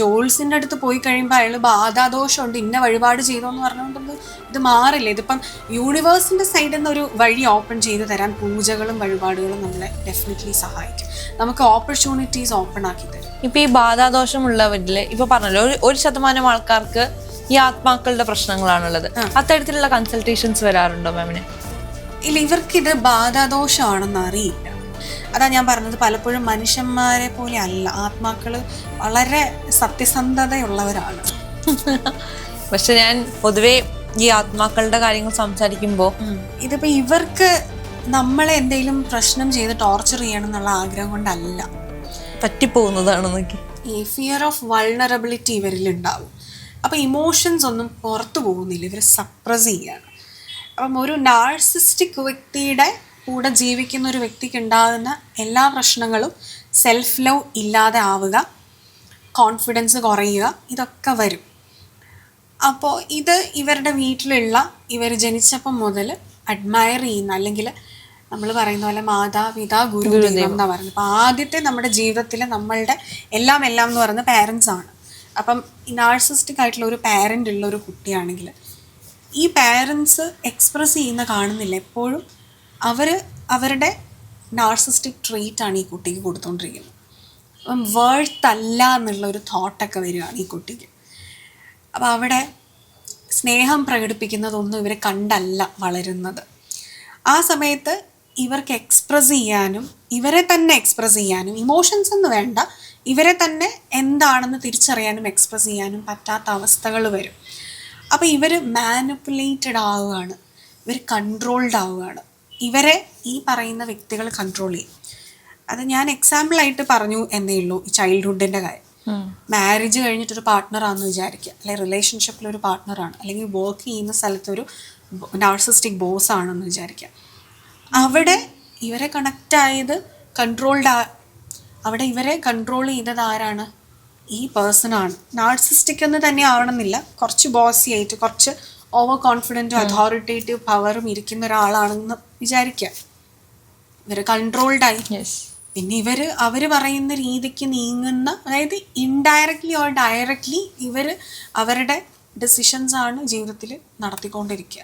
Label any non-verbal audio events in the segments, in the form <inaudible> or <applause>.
ജോൾസിന്റെ അടുത്ത് പോയി കഴിയുമ്പോൾ അയാൾ ബാധാദോഷമുണ്ട് ഇന്ന വഴിപാട് ചെയ്തു എന്ന് പറഞ്ഞുകൊണ്ടൊന്നും ഇത് മാറില്ല? ഇതിപ്പം യൂണിവേഴ്സിന്റെ സൈഡിൽ നിന്ന് ഒരു വഴി ഓപ്പൺ ചെയ്ത് തരാൻ പൂജകളും വഴിപാടുകളും നമ്മളെ ഡെഫിനറ്റ്ലി സഹായിക്കും. നമുക്ക് ഓപ്പർച്യൂണിറ്റീസ് ഓപ്പൺ ആക്കി തരും. ഇപ്പൊ ഈ ബാധാദോഷമുള്ളവരിൽ ഇപ്പൊ പറഞ്ഞല്ലോ ഒരു ഒരു ശതമാനം ആൾക്കാർക്ക് ഈ ആത്മാക്കളുടെ പ്രശ്നങ്ങളാണുള്ളത്. അത്തരത്തിലുള്ള കൺസൾട്ടേഷൻസ് വരാറുണ്ടോ മാമിന് ഇല്ല ഇവർക്കിത് ബാധാദോഷമാണെന്ന് അറിയില്ല. അതാ ഞാൻ പറഞ്ഞത് പലപ്പോഴും മനുഷ്യന്മാരെ പോലെ അല്ല. ആത്മാക്കൾ വളരെ സത്യസന്ധതയുള്ളവരാണ്. പക്ഷെ ഞാൻ പൊതുവേ ഈ ആത്മാക്കളുടെ കാര്യങ്ങൾ സംസാരിക്കുമ്പോൾ ഇതിപ്പോ ഇവർക്ക് നമ്മളെ എന്തെങ്കിലും പ്രശ്നം ചെയ്ത് ടോർച്ചർ ചെയ്യണം എന്നുള്ള ആഗ്രഹം കൊണ്ടല്ല. പറ്റിപ്പോകുന്നതാണെന്നൊക്കെ. ഈ ഫിയർ ഓഫ് വൾണറബിലിറ്റി ഇവരിൽ ഉണ്ടാവും അപ്പോൾ ഇമോഷൻസ് ഒന്നും പുറത്തു പോകുന്നില്ല. ഇവർ സപ്രസ് ചെയ്യാണ്. അപ്പം ഒരു നാർസിസ്റ്റിക് വ്യക്തിയുടെ കൂടെ ജീവിക്കുന്ന ഒരു വ്യക്തിക്ക് ഉണ്ടാകുന്ന എല്ലാ പ്രശ്നങ്ങളും സെൽഫ് ലവ് ഇല്ലാതെ ആവുക കോൺഫിഡൻസ് കുറയുക ഇതൊക്കെ വരും. അപ്പോൾ ഇത് ഇവരുടെ വീട്ടിലുള്ള ഇവർ ജനിച്ചപ്പം മുതൽ അഡ്മയർ ചെയ്യുന്ന അല്ലെങ്കിൽ നമ്മൾ പറയുന്ന പോലെ മാതാപിതാ ഗുരു ദൈവം എന്നാ പറയുന്നത്. അപ്പോൾ ആദ്യത്തെ നമ്മുടെ ജീവിതത്തിൽ നമ്മളുടെ എല്ലാം എല്ലാം എന്ന് പറയുന്നത് പാരൻസ് ആണ്. അപ്പം നാഴ്സിസ്റ്റിക് നാർസിസ്റ്റിക് ആയിട്ടുള്ള ഒരു പാരന്റ് ഉള്ള ഒരു കുട്ടിയാണെങ്കിൽ ഈ പാരൻസ് എക്സ്പ്രസ് ചെയ്യുന്ന കാണുന്നില്ല. എപ്പോഴും അവർ അവരുടെ നാർസിസ്റ്റിക് ട്രീറ്റ് ആണ് ഈ കുട്ടിക്ക് കൊടുത്തുകൊണ്ടിരിക്കുന്നത് അപ്പം വേർത്ത് അല്ല എന്നുള്ള ഒരു തോട്ടൊക്കെ വരികയാണ് ഈ കുട്ടിക്ക്. അപ്പോൾ അവിടെ സ്നേഹം പ്രകടിപ്പിക്കുന്നതൊന്നും ഇവരെ കണ്ടല്ല വളരുന്നത്. ആ സമയത്ത് ഇവർക്ക് എക്സ്പ്രസ് ചെയ്യാനും ഇവരെ തന്നെ എക്സ്പ്രസ് ചെയ്യാനും ഇമോഷൻസ് എന്ന് വേണ്ട. ഇവരെ തന്നെ എന്താണെന്ന് തിരിച്ചറിയാനും എക്സ്പ്രസ് ചെയ്യാനും പറ്റാത്ത അവസ്ഥകൾ വരും. അപ്പോൾ ഇവർ മാനിപ്പുലേറ്റഡ് ആവുകയാണ്. ഇവർ കൺട്രോൾഡ് ആവുകയാണ്. ഇവരെ ഈ പറയുന്ന വ്യക്തികൾ കൺട്രോൾ ചെയ്യും. അത് ഞാൻ എക്സാമ്പിൾ ആയിട്ട് പറഞ്ഞു എന്നേ ഉള്ളൂ ഈ ചൈൽഡ്ഹുഡിന്റെ കാര്യം. മാരേജ് കഴിഞ്ഞിട്ടൊരു പാർട്ട്ണറാണെന്ന് വിചാരിക്കുക. അല്ലെങ്കിൽ റിലേഷൻഷിപ്പിൽ ഒരു പാർട്ട്ണറാണ് അല്ലെങ്കിൽ വർക്ക് ചെയ്യുന്ന സ്ഥലത്തൊരു നാർസിസ്റ്റിക് ബോസ് ആണെന്ന് വിചാരിക്കുക. അവിടെ ഇവരെ കണക്റ്റ് ആയത് കൺട്രോൾഡ് അവിടെ ഇവരെ കൺട്രോൾ ചെയ്തത് ആരാണ്? ഈ പേഴ്സൺ ആണ്. നാർസിസ്റ്റിക് എന്ന് തന്നെ ആവണമെന്നില്ല. കുറച്ച് ബോസി ആയിട്ട് കുറച്ച് ഓവർ കോൺഫിഡന്റും അതോറിറ്റേറ്റീവ് പവറും ഇരിക്കുന്ന ഒരാളാണെന്ന് വിചാരിക്കുക ഇവർ കൺട്രോൾഡായി പിന്നെ ഇവർ അവർ പറയുന്ന രീതിക്ക് നീങ്ങുന്ന അതായത് ഇൻഡയറക്ട്ലി ഓർ ഡയറക്ട്ലി ഇവർ അവരുടെ ഡെസിഷൻസ് ആണ് ജീവിതത്തിൽ നടത്തിക്കൊണ്ടിരിക്കുക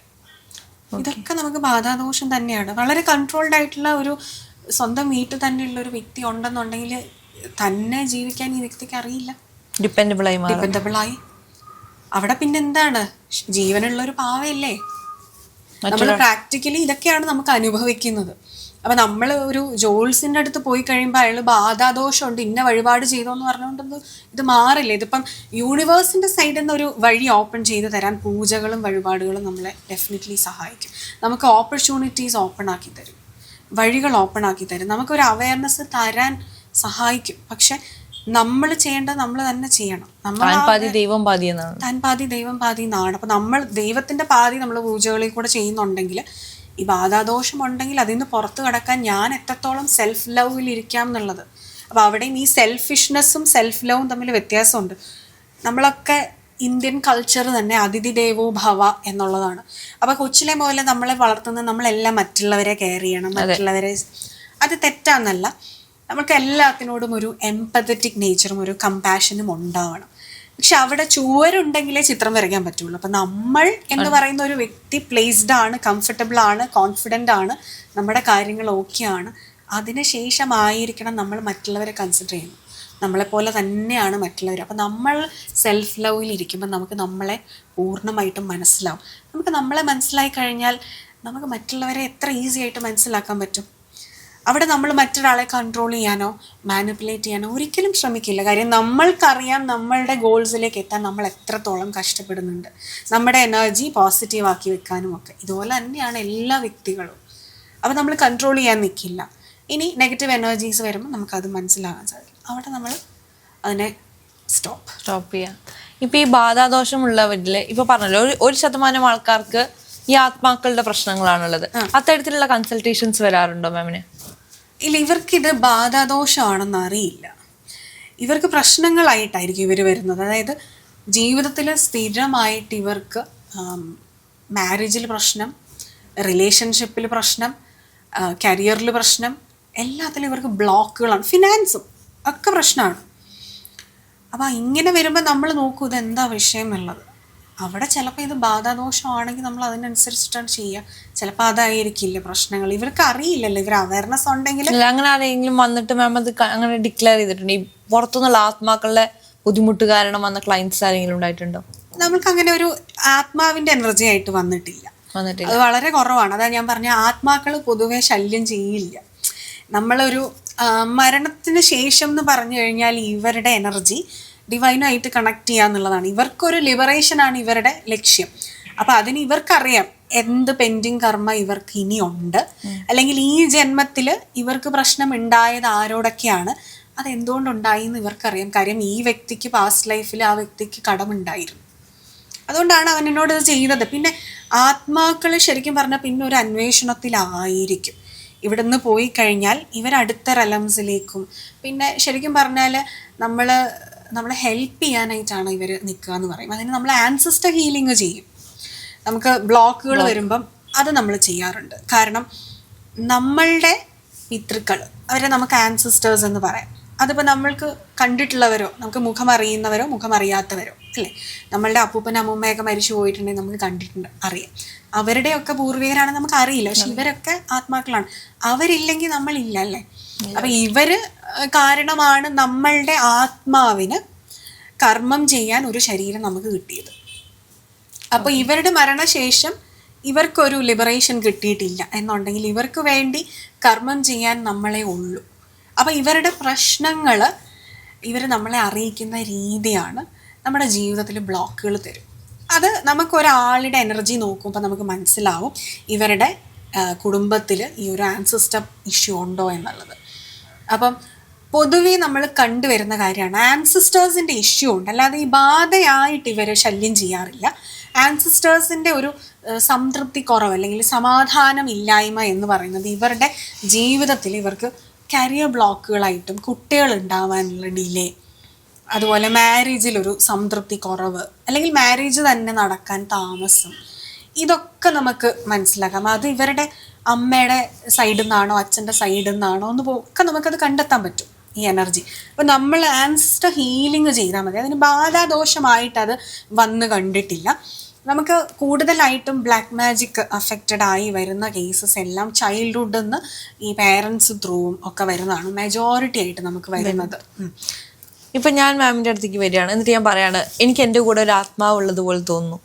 ഇതൊക്കെ നമുക്ക് ബാധാദോഷം തന്നെയാണ്. വളരെ കൺട്രോൾഡ് ആയിട്ടുള്ള ഒരു സ്വന്തം വീട്ടിൽ തന്നെയുള്ള ഒരു വ്യക്തി ഉണ്ടെന്നുണ്ടെങ്കിൽ തന്നെ ജീവിക്കാൻ ഈ വ്യക്തിക്ക് അറിയില്ല. ഡിപ്പെൻഡബിൾ ആയി ഡിപ്പെൻഡബിളായി അവിടെ പിന്നെ എന്താണ്? ജീവനുള്ള ഒരു പാവയല്ലേ? നമ്മൾ പ്രാക്ടിക്കലി ഇതൊക്കെയാണ് നമുക്ക് അനുഭവിക്കുന്നത്. അപ്പൊ നമ്മൾ ഒരു ജോൾസിന്റെ അടുത്ത് പോയി കഴിയുമ്പോൾ അയാൾ ബാധാദോഷമുണ്ട് ഇന്ന വഴിപാട് ചെയ്തോ എന്ന് പറഞ്ഞുകൊണ്ടൊന്നും ഇത് മാറില്ല. ഇതിപ്പം യൂണിവേഴ്സിന്റെ സൈഡിൽ നിന്ന് ഒരു വഴി ഓപ്പൺ ചെയ്ത് തരാൻ പൂജകളും വഴിപാടുകളും നമ്മളെ ഡെഫിനറ്റ്ലി സഹായിക്കും. നമുക്ക് ഓപ്പർച്യൂണിറ്റീസ് ഓപ്പൺ ആക്കി തരും. വഴികൾ ഓപ്പൺ ആക്കി തരും. നമുക്കൊരു അവയർനെസ് തരാൻ സഹായിക്കും. പക്ഷെ നമ്മൾ ചെയ്യേണ്ടത് നമ്മൾ തന്നെ ചെയ്യണം. നമ്മൾ പാതി ദൈവം പാതി എന്നാണ്. താൻ പാതി ദൈവം പാതി എന്നാണ്. അപ്പൊ നമ്മൾ ദൈവത്തിന്റെ പാതി നമ്മൾ പൂജകളിൽ കൂടെ ചെയ്യുന്നുണ്ടെങ്കിൽ ഈ ബാധാദോഷം ഉണ്ടെങ്കിൽ അതിൽ നിന്ന് പുറത്തു കടക്കാൻ ഞാൻ എത്രത്തോളം സെൽഫ് ലവിൽ ഇരിക്കാം എന്നുള്ളത്. അപ്പോൾ അവിടെയും ഈ സെൽഫിഷ്നെസ്സും സെൽഫ് ലവും തമ്മിൽ വ്യത്യാസമുണ്ട്. നമ്മളൊക്കെ ഇന്ത്യൻ കൾച്ചർ തന്നെ അതിഥി ദേവോ ഭവ എന്നുള്ളതാണ്. അപ്പോൾ കൊച്ചിലെ പോലെ നമ്മളെ വളർത്തുന്ന നമ്മളെല്ലാം മറ്റുള്ളവരെ കെയർ ചെയ്യണം മറ്റുള്ളവരെ അത് തെറ്റാന്നല്ല. നമുക്ക് എല്ലാത്തിനോടും ഒരു എംപതറ്റിക് നേച്ചറും ഒരു കമ്പാഷനും ഉണ്ടാവണം. പക്ഷെ അവിടെ ചുവരുണ്ടെങ്കിലേ ചിത്രം വരയ്ക്കാൻ പറ്റുള്ളൂ. അപ്പം നമ്മൾ എന്ന് പറയുന്ന ഒരു വ്യക്തി പ്ലേസ്ഡ് ആണ് കംഫർട്ടബിൾ ആണ് കോൺഫിഡന്റ് ആണ് നമ്മുടെ കാര്യങ്ങൾ ഓക്കെ ആണ്. അതിന് ശേഷമായിരിക്കണം നമ്മൾ മറ്റുള്ളവരെ കൺസിഡർ ചെയ്യുന്നത്. നമ്മളെപ്പോലെ തന്നെയാണ് മറ്റുള്ളവർ അപ്പം നമ്മൾ സെൽഫ് ലവിൽ ഇരിക്കുമ്പോൾ നമുക്ക് നമ്മളെ പൂർണമായിട്ടും മനസ്സിലാവും. നമുക്ക് നമ്മളെ മനസ്സിലായി കഴിഞ്ഞാൽ നമുക്ക് മറ്റുള്ളവരെ എത്ര ഈസി ആയിട്ട് മനസ്സിലാക്കാൻ പറ്റും? അവിടെ നമ്മൾ മറ്റൊരാളെ കൺട്രോൾ ചെയ്യാനോ മാനിപ്പുലേറ്റ് ചെയ്യാനോ ഒരിക്കലും ശ്രമിക്കില്ല. കാര്യം നമ്മൾക്കറിയാം നമ്മളുടെ ഗോൾസിലേക്ക് എത്താൻ നമ്മൾ എത്രത്തോളം കഷ്ടപ്പെടുന്നുണ്ട്. നമ്മുടെ എനർജി പോസിറ്റീവ് ആക്കി വെക്കാനും ഒക്കെ. ഇതുപോലെ തന്നെയാണ് എല്ലാ വ്യക്തികളും. അപ്പോൾ നമ്മൾ കൺട്രോൾ ചെയ്യാൻ നിൽക്കില്ല ഇനി നെഗറ്റീവ് എനർജീസ് വരുമ്പോൾ നമുക്കത് മനസ്സിലാകാൻ സാധിക്കും. അവിടെ നമ്മൾ അതിനെ സ്റ്റോപ്പ് സ്റ്റോപ്പ് ചെയ്യാം. ഇപ്പോൾ ഈ ബാധാദോഷമുള്ളവരിൽ ഇപ്പോൾ പറഞ്ഞല്ലോ ഒരു ഒരു ശതമാനം ആൾക്കാർക്ക് ഈ ആത്മാക്കളുടെ പ്രശ്നങ്ങളാണുള്ളത്. അത്തരത്തിലുള്ള കൺസൾട്ടേഷൻസ് വരാറുണ്ടോ മാമിന് ഇല്ല ഇവർക്കിത് ബാധാദോഷമാണെന്ന് അറിയില്ല. ഇവർക്ക് പ്രശ്നങ്ങളായിട്ടായിരിക്കും ഇവർ വരുന്നത്. അതായത് ജീവിതത്തിൽ സ്ഥിരമായിട്ട് ഇവർക്ക് മാരേജിൽ പ്രശ്നം റിലേഷൻഷിപ്പിൽ പ്രശ്നം കരിയറിൽ പ്രശ്നം എല്ലാത്തിലും ഇവർക്ക് ബ്ലോക്കുകളാണ് ഫിനാൻസും ഒക്കെ പ്രശ്നമാണ്. അപ്പോൾ ഇങ്ങനെ വരുമ്പോൾ നമ്മൾ നോക്കൂ ഇത് എന്താ വിഷയം എന്നുള്ളത് അവിടെ ചിലപ്പോൾ ഇത് ബാധാദോഷമാണെങ്കിൽ നമ്മൾ അതിനനുസരിച്ചിട്ടാണ് ചെയ്യുക. ചിലപ്പോൾ അതായിരിക്കില്ല പ്രശ്നങ്ങൾ. ഇവർക്ക് അറിയില്ലല്ലോ. ഇവർ അവയർനെസ് ഉണ്ടെങ്കിൽ അങ്ങനെ ആരെങ്കിലും വന്നിട്ട് മാം അത് അങ്ങനെ ഡിക്ലെയർ ചെയ്തിട്ടുണ്ട്. ഈ പുറത്തുനിന്നുള്ള ആത്മാക്കളുടെ ബുദ്ധിമുട്ട് കാരണം വന്ന ക്ലയൻസ് ആരെങ്കിലും ഉണ്ടായിട്ടുണ്ടോ? നമ്മൾക്ക് അങ്ങനെ ഒരു ആത്മാവിന്റെ എനർജി ആയിട്ട് വന്നിട്ടില്ല. വന്നിട്ടില്ല. അത് വളരെ കുറവാണ്. അതാ ഞാൻ പറഞ്ഞ ആത്മാക്കൾ പൊതുവെ ശല്യം ചെയ്യില്ല. നമ്മളൊരു മരണത്തിന് ശേഷം എന്ന് പറഞ്ഞു കഴിഞ്ഞാൽ ഇവരുടെ എനർജി ഡിവൈനായിട്ട് കണക്ട് ചെയ്യുക എന്നുള്ളതാണ് ഇവർക്കൊരു ലിബറേഷൻ ആണ് ഇവരുടെ ലക്ഷ്യം. അപ്പം അതിന് ഇവർക്കറിയാം എന്ത് പെൻഡിങ് കർമ്മ ഇവർക്ക് ഇനിയുണ്ട് അല്ലെങ്കിൽ ഈ ജന്മത്തിൽ ഇവർക്ക് പ്രശ്നം ഉണ്ടായത് ആരോടൊക്കെയാണ് അതെന്തുകൊണ്ടുണ്ടായി എന്ന് ഇവർക്കറിയാം. കാര്യം ഈ വ്യക്തിക്ക് പാസ്റ്റ് ലൈഫിൽ ആ വ്യക്തിക്ക് കടമുണ്ടായിരുന്നു. അതുകൊണ്ടാണ് അവൻ എന്നോട് ഇത് ചെയ്തത്. പിന്നെ ആത്മാക്കൾ ശരിക്കും പറഞ്ഞാൽ പിന്നെ ഒരു അന്വേഷണത്തിലായിരിക്കും. ഇവിടുന്ന് പോയി കഴിഞ്ഞാൽ ഇവർ അടുത്ത റലംസിലേക്കും പിന്നെ ശരിക്കും പറഞ്ഞാൽ നമ്മൾ നമ്മളെ ഹെൽപ്പ് ചെയ്യാനായിട്ടാണ് ഇവർ നിൽക്കുക എന്ന് പറയും. അതിന് നമ്മൾ ആൻസസ്റ്റർ ഹീലിംഗ് ചെയ്യും. നമുക്ക് ബ്ലോക്കുകൾ വരുമ്പം അത് നമ്മൾ ചെയ്യാറുണ്ട്. കാരണം നമ്മളുടെ പിതൃക്കൾ അവരെ നമുക്ക് ആൻസിസ്റ്റേഴ്സ് എന്ന് പറയാം. അതിപ്പോൾ നമ്മൾക്ക് കണ്ടിട്ടുള്ളവരോ നമുക്ക് മുഖം അറിയുന്നവരോ മുഖം അറിയാത്തവരോ അല്ലേ? നമ്മളുടെ അപ്പൂപ്പൻ അമ്മൂമ്മയൊക്കെ മരിച്ചു പോയിട്ടുണ്ടെങ്കിൽ നമുക്ക് കണ്ടിട്ടുണ്ട് അറിയാം. അവരുടെയൊക്കെ പൂർവികരാണ് നമുക്ക് അറിയില്ല. പക്ഷെ ഇവരൊക്കെ ആത്മാക്കളാണ്. അവരില്ലെങ്കിൽ നമ്മളില്ല അല്ലേ? അപ്പം ഇവർ കാരണമാണ് നമ്മളുടെ ആത്മാവിന് കർമ്മം ചെയ്യാൻ ഒരു ശരീരം നമുക്ക് കിട്ടിയത്. അപ്പോൾ ഇവരുടെ മരണശേഷം ഇവർക്കൊരു ലിബറേഷൻ കിട്ടിയിട്ടില്ല എന്നുണ്ടെങ്കിൽ ഇവർക്ക് വേണ്ടി കർമ്മം ചെയ്യാൻ നമ്മളെ ഉള്ളൂ. അപ്പോൾ ഇവരുടെ പ്രശ്നങ്ങൾ ഇവർ നമ്മളെ അറിയിക്കുന്ന രീതിയാണ് നമ്മുടെ ജീവിതത്തിൽ ബ്ലോക്കുകൾ തരും. അത് നമുക്കൊരാളുടെ എനർജി നോക്കുമ്പോൾ നമുക്ക് മനസ്സിലാവും ഇവരുടെ കുടുംബത്തിൽ ഈ ഒരു ആൻസിസ്റ്റർ ഇഷ്യൂ ഉണ്ടോ എന്നുള്ളത്. അപ്പം പൊതുവെ നമ്മൾ കണ്ടുവരുന്ന കാര്യമാണ്. ആൻസിസ്റ്റേഴ്സിന്റെ ഇഷ്യൂ ഉണ്ട്. അല്ലാതെ ഈ ബാധയായിട്ട് ഇവരെ ശല്യം ചെയ്യാറില്ല. ആൻസിസ്റ്റേഴ്സിന്റെ ഒരു സംതൃപ്തി കുറവ് അല്ലെങ്കിൽ സമാധാനം ഇല്ലായ്മ എന്ന് പറയുന്നത് ഇവരുടെ ജീവിതത്തിൽ ഇവർക്ക് കരിയർ ബ്ലോക്കുകളായിട്ടും കുട്ടികൾ ഉണ്ടാവാനുള്ള ഡിലേ അതുപോലെ മാരേജിലൊരു സംതൃപ്തി കുറവ് അല്ലെങ്കിൽ മാരേജ് തന്നെ നടക്കാൻ താമസം ഇതൊക്കെ നമുക്ക് മനസ്സിലാക്കാം. അത് ഇവരുടെ അമ്മയുടെ സൈഡിൽ നിന്നാണോ അച്ഛന്റെ സൈഡിൽ നിന്നാണോ എന്ന് ഒക്കെ നമുക്കത് കണ്ടെത്താൻ പറ്റും ഈ എനർജി അപ്പം നമ്മൾ ആൻസിസ്റ്റർ ഹീലിംഗ് ചെയ്താൽ മതി. അതിന് ബാധാദോഷമായിട്ട് അത് വന്ന് കണ്ടിട്ടില്ല. നമുക്ക് കൂടുതലായിട്ടും ബ്ലാക്ക് മാജിക് അഫക്റ്റഡ് ആയി വരുന്ന കേസസ് എല്ലാം ചൈൽഡ്ഹുഡിൽ നിന്ന് ഈ പേരൻസ് ത്രൂവും ഒക്കെ വരുന്നതാണ്. മെജോറിറ്റി ആയിട്ട് നമുക്ക് വരുന്നത്. ഇപ്പം ഞാൻ മാമിന്റെ അടുത്തേക്ക് വരികയാണ്. എന്നിട്ട് ഞാൻ പറയാണ് എനിക്ക് എന്റെ കൂടെ ഒരു ആത്മാവുള്ളത് പോലെ തോന്നുന്നു.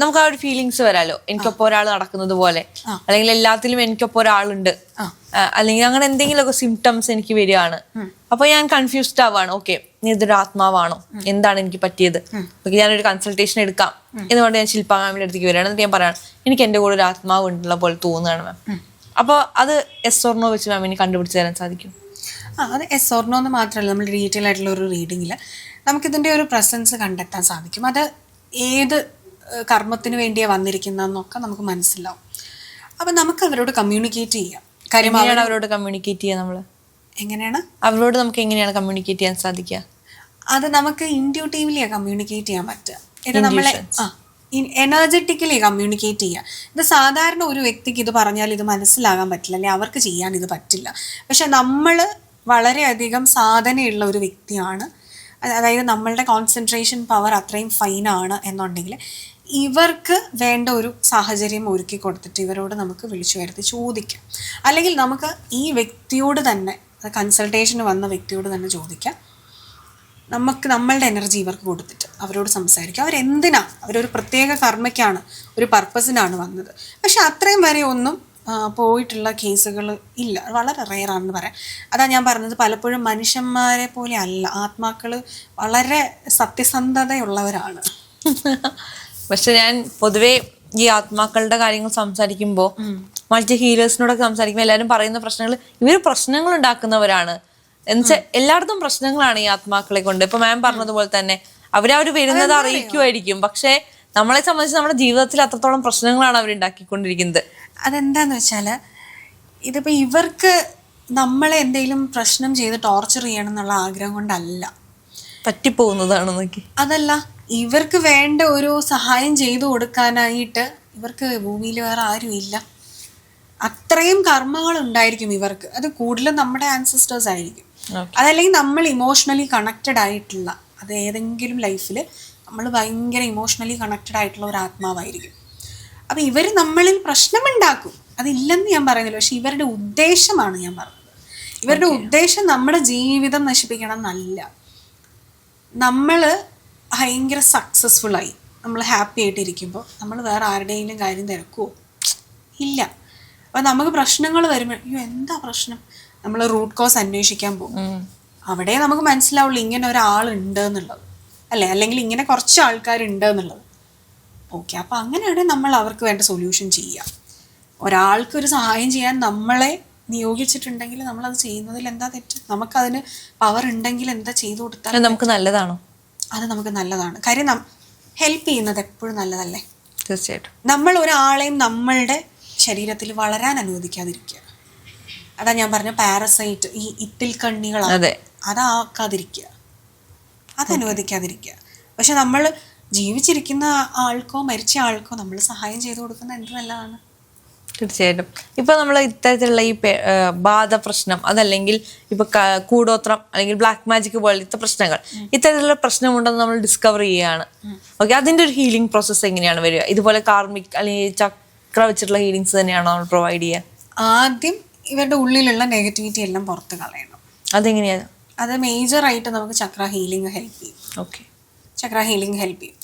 നമുക്ക് ആ ഒരു ഫീലിങ്സ് വരാലോ. എനിക്കൊപ്പം ഒരാൾ നടക്കുന്നത് പോലെ. അല്ലെങ്കിൽ എല്ലാത്തിലും എനിക്കൊപ്പം ഒരാളുണ്ട്. അല്ലെങ്കിൽ അങ്ങനെ എന്തെങ്കിലുമൊക്കെ സിംറ്റംസ് എനിക്ക് വരികയാണ്. അപ്പൊ ഞാൻ കൺഫ്യൂസ്ഡ് ആവാണ്. ഓക്കെ നീ ഇതൊരു ആത്മാവാണോ? എന്താണ് എനിക്ക് പറ്റിയത്? ഓക്കെ ഞാനൊരു കൺസൾട്ടേഷൻ എടുക്കാം. എന്നുകൊണ്ട് ഞാൻ ശില്പ മാമിന്റെ അടുത്തേക്ക് വരികയാണ്. എന്നിട്ട് ഞാൻ പറയാണ് എനിക്ക് എന്റെ കൂടെ ഒരു ആത്മാവ് ഉണ്ടുള്ള പോലെ തോന്നുകയാണ് മാം അപ്പോൾ അത് എസ് ഓർണോ വെച്ച് മാമിന് കണ്ടുപിടിച്ച് തരാൻ സാധിക്കും. ആ അത് എസ് ഓർണോ എന്ന് മാത്രമല്ല നമ്മൾ ഡീറ്റെയിൽ ആയിട്ടുള്ള ഒരു റീഡിങ്ങിൽ നമുക്കിതിന്റെ ഒരു പ്രസൻസ് കണ്ടെത്താൻ സാധിക്കും. അത് ഏത് കർമ്മത്തിന് വേണ്ടിയാണ് വന്നിരിക്കുന്നതെന്നൊക്കെ നമുക്ക് മനസ്സിലാവും. അപ്പം നമുക്ക് അവരോട് കമ്മ്യൂണിക്കേറ്റ് ചെയ്യാം. കാര്യം എങ്ങനെയാണ് അവരോട് കമ്മ്യൂണിക്കേറ്റ് ചെയ്യുക നമ്മൾ? എങ്ങനെയാണ്? അവരോട് നമുക്ക് എങ്ങനെയാണ് കമ്മ്യൂണിക്കേറ്റ് ചെയ്യാൻ സാധിക്കുക? അത് നമുക്ക് ഇൻഡ്യൂട്ടീവ്ലിയാണ് കമ്മ്യൂണിക്കേറ്റ് ചെയ്യാൻ പറ്റുക. ഇത് നമ്മളെ ആ എനർജറ്റിക്കലി കമ്മ്യൂണിക്കേറ്റ് ചെയ്യുക ഇത് സാധാരണ ഒരു വ്യക്തിക്ക് ഇത് പറഞ്ഞാൽ ഇത് മനസ്സിലാകാൻ പറ്റില്ല അല്ലെങ്കിൽ അവർക്ക് ചെയ്യാൻ ഇത് പറ്റില്ല. പക്ഷെ നമ്മൾ വളരെയധികം സാധനയുള്ള ഒരു വ്യക്തിയാണ്. അതായത് നമ്മളുടെ കോൺസെൻട്രേഷൻ പവർ അത്രയും ഫൈനാണ് എന്നുണ്ടെങ്കിൽ ഇവർക്ക് വേണ്ട ഒരു സാഹചര്യം ഒരുക്കി കൊടുത്തിട്ട് ഇവരോട് നമുക്ക് വിളിച്ചു വരുത്തി ചോദിക്കാം. അല്ലെങ്കിൽ നമുക്ക് ഈ വ്യക്തിയോട് തന്നെ കൺസൾട്ടേഷന് വന്ന വ്യക്തിയോട് തന്നെ ചോദിക്കാം. നമുക്ക് നമ്മളുടെ എനർജി ഇവർക്ക് കൊടുത്തിട്ട് അവരോട് സംസാരിക്കുക അവരെന്തിനാണ് അവരൊരു പ്രത്യേക കർമ്മയ്ക്കാണ് ഒരു പർപ്പസിനാണ് വന്നത്. പക്ഷെ അത്രയും വരെ ഒന്നും പോയിട്ടുള്ള കേസുകൾ ഇല്ല. വളരെ റെയറാണെന്ന് പറയാം. അതാ ഞാൻ പറഞ്ഞത് പലപ്പോഴും മനുഷ്യന്മാരെ പോലെ അല്ല. ആത്മാക്കൾ വളരെ സത്യസന്ധതയുള്ളവരാണ്. <laughs> പക്ഷെ ഞാൻ പൊതുവേ ഈ ആത്മാക്കളുടെ കാര്യങ്ങൾ സംസാരിക്കുമ്പോൾ മൾട്ടി ഹീലേഴ്സിനോടൊക്കെ സംസാരിക്കുമ്പോൾ എല്ലാവരും പറയുന്ന പ്രശ്നങ്ങൾ ഇവർ പ്രശ്നങ്ങൾ ഉണ്ടാക്കുന്നവരാണ്. എന്നുവെച്ചാൽ എല്ലായിടത്തും പ്രശ്നങ്ങളാണ് ഈ ആത്മാക്കളെ കൊണ്ട്. ഇപ്പൊ മാം പറഞ്ഞതുപോലെ തന്നെ അവരവർ വരുന്നത് അറിയിക്കുമായിരിക്കും പക്ഷേ നമ്മളെ സംബന്ധിച്ച് നമ്മുടെ ജീവിതത്തിൽ അത്രത്തോളം പ്രശ്നങ്ങളാണ് അവർ ഉണ്ടാക്കിക്കൊണ്ടിരിക്കുന്നത്. അതെന്താന്ന് വെച്ചാൽ ഇതിപ്പോ ഇവർക്ക് നമ്മളെ എന്തെങ്കിലും പ്രശ്നം ചെയ്ത് ടോർച്ചർ ചെയ്യണം എന്നുള്ള ആഗ്രഹം കൊണ്ടല്ല. പറ്റിപ്പോകുന്നതാണ് നോക്കി അതല്ല. ഇവർക്ക് വേണ്ട ഒരു സഹായം ചെയ്തു കൊടുക്കാനായിട്ട് ഇവർക്ക് ഭൂമിയിൽ വേറെ ആരും ഇല്ല. അത്രയും കർമ്മങ്ങൾ ഉണ്ടായിരിക്കും ഇവർക്ക്. അത് കൂടുതലും നമ്മുടെ ആൻസിസ്റ്റേഴ്സ് ആയിരിക്കും. അതല്ലെങ്കിൽ നമ്മൾ ഇമോഷണലി കണക്റ്റഡ് ആയിട്ടുള്ള അത് ഏതെങ്കിലും ലൈഫിൽ നമ്മൾ ഭയങ്കര ഇമോഷണലി കണക്റ്റഡ് ആയിട്ടുള്ള ഒരു ആത്മാവായിരിക്കും. അപ്പം ഇവർ നമ്മളിൽ പ്രശ്നമുണ്ടാക്കും. അതില്ലെന്ന് ഞാൻ പറയുന്നില്ല. പക്ഷെ ഇവരുടെ ഉദ്ദേശമാണ് ഞാൻ പറഞ്ഞത്. ഇവരുടെ ഉദ്ദേശം നമ്മുടെ ജീവിതം നശിപ്പിക്കണം എന്നല്ല. നമ്മൾ ഭയങ്കര സക്സസ്ഫുള്ളായി നമ്മൾ ഹാപ്പി ആയിട്ടിരിക്കുമ്പോൾ നമ്മൾ വേറെ ആരുടെയെങ്കിലും കാര്യം തിരക്കുമോ ഇല്ല. അപ്പം നമുക്ക് പ്രശ്നങ്ങൾ വരുമ്പോൾ അയ്യോ എന്താ പ്രശ്നം? നമ്മൾ റൂട്ട് കോസ് അന്വേഷിക്കാൻ പോകും. അവിടെ നമുക്ക് മനസ്സിലാവുള്ളൂ ഇങ്ങനെ ഒരാളുണ്ട് എന്നുള്ളത് അല്ലേ? അല്ലെങ്കിൽ ഇങ്ങനെ കുറച്ച് ആൾക്കാരുണ്ട് എന്നുള്ളത് ഓക്കെ അപ്പം അങ്ങനെയാണെങ്കിൽ നമ്മൾ അവർക്ക് വേണ്ട സൊല്യൂഷൻ ചെയ്യാം ഒരാൾക്ക് ഒരു സഹായം ചെയ്യാൻ നമ്മളെ നിയോഗിച്ചിട്ടുണ്ടെങ്കിൽ നമ്മളത് ചെയ്യുന്നതിൽ എന്താ തെറ്റ്? നമുക്കതിന് പവർ ഉണ്ടെങ്കിൽ എന്താ ചെയ്തു കൊടുത്താൽ നമുക്ക് നല്ലതാണോ? അത് നമുക്ക് നല്ലതാണ്. കാര്യം ഹെൽപ്പ് ചെയ്യുന്നത് എപ്പോഴും നല്ലതല്ലേ? തീർച്ചയായിട്ടും. നമ്മൾ ഒരാളെയും നമ്മളുടെ ശരീരത്തിൽ വളരാൻ അനുവദിക്കാതിരിക്കുക. അതാ ഞാൻ പറഞ്ഞ പാരസൈറ്റ് ഈ ഇത്തിൽ കണ്ണികളാണ്. അതെ. അതാക്കാതിരിക്കുക. അത് അനുവദിക്കാതിരിക്കുക. പക്ഷെ നമ്മൾ ജീവിച്ചിരിക്കുന്ന ആൾക്കോ മരിച്ച ആൾക്കോ നമ്മൾ സഹായം ചെയ്തു കൊടുക്കുന്ന എന്ത് നല്ലതാണ്. തീർച്ചയായിട്ടും. ഇപ്പൊ നമ്മൾ ഇത്തരത്തിലുള്ള ഈ ബാധ പ്രശ്നം അതല്ലെങ്കിൽ ഇപ്പൊ കൂടോത്രം അല്ലെങ്കിൽ ബ്ലാക്ക് മാജിക് പോലത്തെ പ്രശ്നങ്ങൾ ഇത്തരത്തിലുള്ള പ്രശ്നമുണ്ടെന്ന് നമ്മൾ ഡിസ്കവർ ചെയ്യുകയാണ്. ഓക്കെ അതിന്റെ ഒരു ഹീലിംഗ് പ്രോസസ്സ് എങ്ങനെയാണ് വരിക? ഇതുപോലെ കാർമിക് അല്ലെങ്കിൽ ചക്ര വെച്ചിട്ടുള്ള ഹീലിങ്സ് തന്നെയാണോ നമ്മൾ പ്രൊവൈഡ് ചെയ്യുക? ആദ്യം ഇവരുടെ ഉള്ളിലുള്ള നെഗറ്റിവിറ്റി എല്ലാം പുറത്ത് കളയണം. അതെങ്ങനെയാണ് അത് മേജറായിട്ട് നമുക്ക് ചക്ര ഹീലിംഗ് ഹെൽപ്പ് ചെയ്യും. ഓക്കെ ചക്ര ഹീലിംഗ് ഹെൽപ്പ് ചെയ്യും.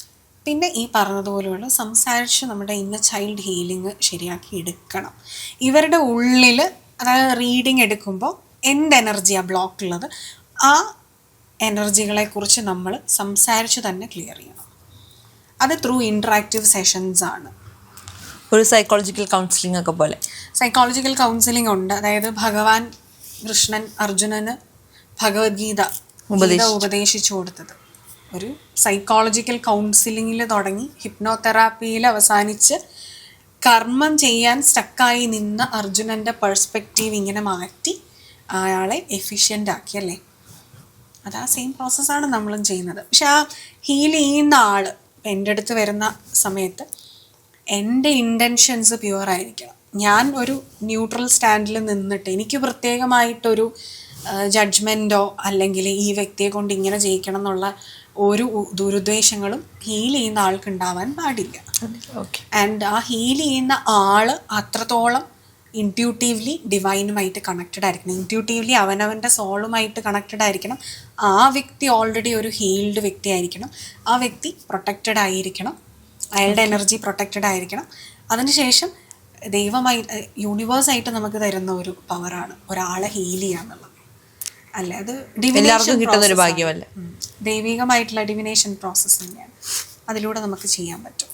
പിന്നെ ഈ പറഞ്ഞതുപോലെയുള്ള സംസാരിച്ച് നമ്മുടെ ഇന്ന ചൈൽഡ് ഹീലിംഗ് ശരിയാക്കി എടുക്കണം. ഇവരുടെ ഉള്ളിൽ അതായത് റീഡിങ് എടുക്കുമ്പോൾ എന്ത് എനർജിയാണ് ബ്ലോക്ക് ഉള്ളത് ആ എനർജികളെക്കുറിച്ച് നമ്മൾ സംസാരിച്ച് തന്നെ ക്ലിയർ ചെയ്യണം. അത് ത്രൂ ഇൻട്രാക്റ്റീവ് സെഷൻസ് ആണ്. ഒരു സൈക്കോളജിക്കൽ കൗൺസിലിംഗ് ഒക്കെ പോലെ. സൈക്കോളജിക്കൽ കൗൺസിലിംഗ് ഉണ്ട്. അതായത് ഭഗവാൻ കൃഷ്ണൻ അർജുനന് ഭഗവത്ഗീത ഗീത ഉപദേശിച്ചു കൊടുത്തത്. ഒരു സൈക്കോളജിക്കൽ കൗൺസിലിങ്ങിൽ തുടങ്ങി ഹിപ്നോതെറാപ്പിയിൽ അവസാനിച്ച് കർമ്മം ചെയ്യാൻ സ്റ്റക്കായി നിന്ന അർജുനന്റെ പെർസ്പെക്റ്റീവ് ഇങ്ങനെ മാറ്റി അയാളെ എഫിഷ്യന്റ് ആക്കി അല്ലേ? അത് ആ സെയിം പ്രോസസ്സാണ് നമ്മളും ചെയ്യുന്നത്. പക്ഷെ ആ ഹീൽ ചെയ്യുന്ന ആൾ എന്റെ അടുത്ത് വരുന്ന സമയത്ത് എന്റെ ഇന്റൻഷൻസ് പ്യുവർ ആയിരിക്കണം. ഞാൻ ഒരു ന്യൂട്രൽ സ്റ്റാൻഡിൽ നിന്നിട്ട് എനിക്ക് പ്രത്യേകമായിട്ടൊരു ജഡ്ജ്മെന്റോ അല്ലെങ്കിൽ ഈ വ്യക്തിയെ കൊണ്ട് ഇങ്ങനെ ജയിക്കണം എന്നുള്ള ഒരു ദുരുദ്ദേശങ്ങളും ഹീൽ ചെയ്യുന്ന ആൾക്ക് ഉണ്ടാവാൻ പാടില്ല. ഓക്കെ ആൻഡ് ആ ഹീൽ ചെയ്യുന്ന ആൾ അത്രത്തോളം ഇന്റ്യൂട്ടീവ്ലി ഡിവൈനുമായിട്ട് കണക്റ്റഡ് ആയിരിക്കണം. ഇന്റ്യൂട്ടീവ്ലി അവനവന്റെ സോളുമായിട്ട് കണക്റ്റഡ് ആയിരിക്കണം. ആ വ്യക്തി ഓൾറെഡി ഒരു ഹീൽഡ് വ്യക്തി ആയിരിക്കണം. ആ വ്യക്തി പ്രൊട്ടക്റ്റഡ് ആയിരിക്കണം. അയാളുടെ എനർജി പ്രൊട്ടക്റ്റഡ് ആയിരിക്കണം. അതിനുശേഷം ദൈവമായി യൂണിവേഴ്സായിട്ട് നമുക്ക് തരുന്ന ഒരു പവറാണ് ഒരാളെ ഹീൽ ചെയ്യാന്നുള്ളത് അല്ലേ? അത് എല്ലാവർക്കും കിട്ടുന്ന ഒരു ഭാഗ്യമല്ല? ദൈവികമായിട്ടുള്ള ഡിവിനേഷൻ പ്രോസസ്സ് തന്നെയാണ്. അതിലൂടെ നമുക്ക് ചെയ്യാൻ പറ്റും.